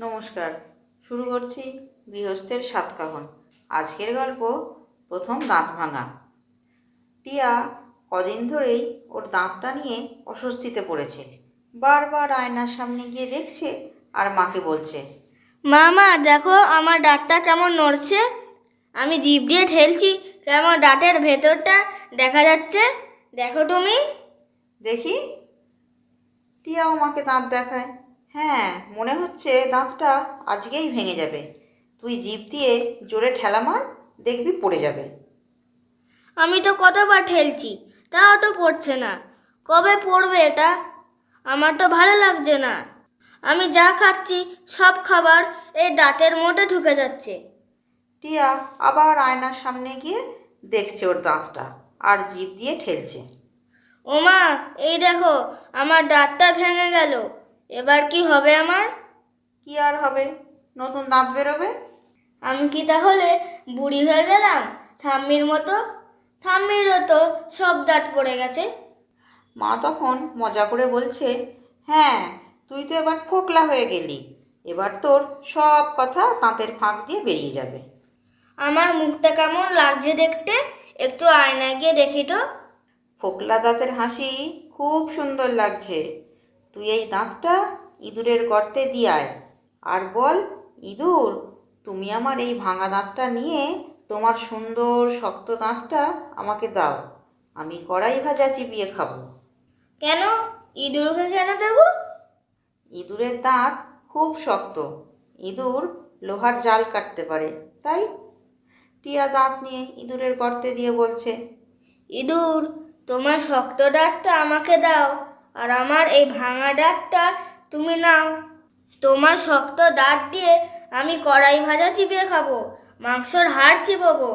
নমস্কার। শুরু করছি গৃহস্থের সাতকাহন। আজকের গল্প প্রথম দাঁত ভাঙা। টিয়া কদিন ধরেই ওর দাঁতটা নিয়ে অস্বস্তিতে পড়েছে। বারবার আয়নার সামনে গিয়ে দেখছে আর মাকে বলছে মা মা দেখো আমার দাঁতটা কেমন নড়ছে। আমি জিভ দিয়ে ঠেলছি কেমন দাঁতের ভেতরটা দেখা যাচ্ছে? দেখো তুমি। দেখি। টিয়াও মাকে দাঁত দেখায়। হ্যাঁ মনে হচ্ছে দাঁতটা আজকেই ভেঙে যাবে। তুই জিভ দিয়ে জোরে ঠেলা মার দেখবি পড়ে যাবে। আমি তো কতবার ঠেলছি তাও তো পড়ছে না। কবে পড়বে এটা? আমার তো ভালো লাগছে না। আমি যা খাচ্ছি সব খাবার এই দাঁতের মোটে ঢুকে যাচ্ছে। টিয়া আবার আয়নার সামনে গিয়ে দেখছে ওর দাঁতটা আর জিভ দিয়ে ঠেলছে। ওমা এই দেখো আমার দাঁতটা ভেঙে গেল। এবার কি হবে আমার? কি আর হবে? নতুন দাঁত বেরোবে? আমি কি তাহলে বুড়ি হয়ে গেলাম? ঠাম্মির মতো? ঠাম্মিরও তো সব দাঁত পড়ে গেছে। মা তখন মজা করে বলছে হ্যাঁ তুই তো এবার ফোকলা হয়ে গেলি। এবার তোর সব কথা দাঁতের ফাঁক দিয়ে বেরিয়ে যাবে। আমার মুখটা কেমন লাগছে দেখতে? একটু আয়নায় গিয়ে দেখি তো। ফোকলা দাঁতের হাসি খুব সুন্দর লাগছে। তুই এই দাঁতটা ইঁদুরের গর্তে দিয়ে আয়। আর বল ইঁদুর তুমি আমার এই ভাঙা দাঁতটা নিয়ে তোমার সুন্দর শক্ত দাঁতটা আমাকে দাও। আমি কড়াই ভাজা চিবিয়ে খাব। কেন? ইঁদুরকে কেন দেবো? ইঁদুরের দাঁত খুব শক্ত। ইঁদুর লোহার জাল কাটতে পারে তাই? টিয়া দাঁত নিয়ে ইঁদুরের গর্তে দিয়ে বলছে ইঁদুর তোমার শক্ত দাঁতটা আমাকে দাও। আর আমার এই ভাঙা দাঁতটা তুমি নাও। তোমার শক্ত দাঁত দিয়ে আমি কড়াই ভাজা চিবিয়ে খাব, মাংসর হাড় চিবোবো।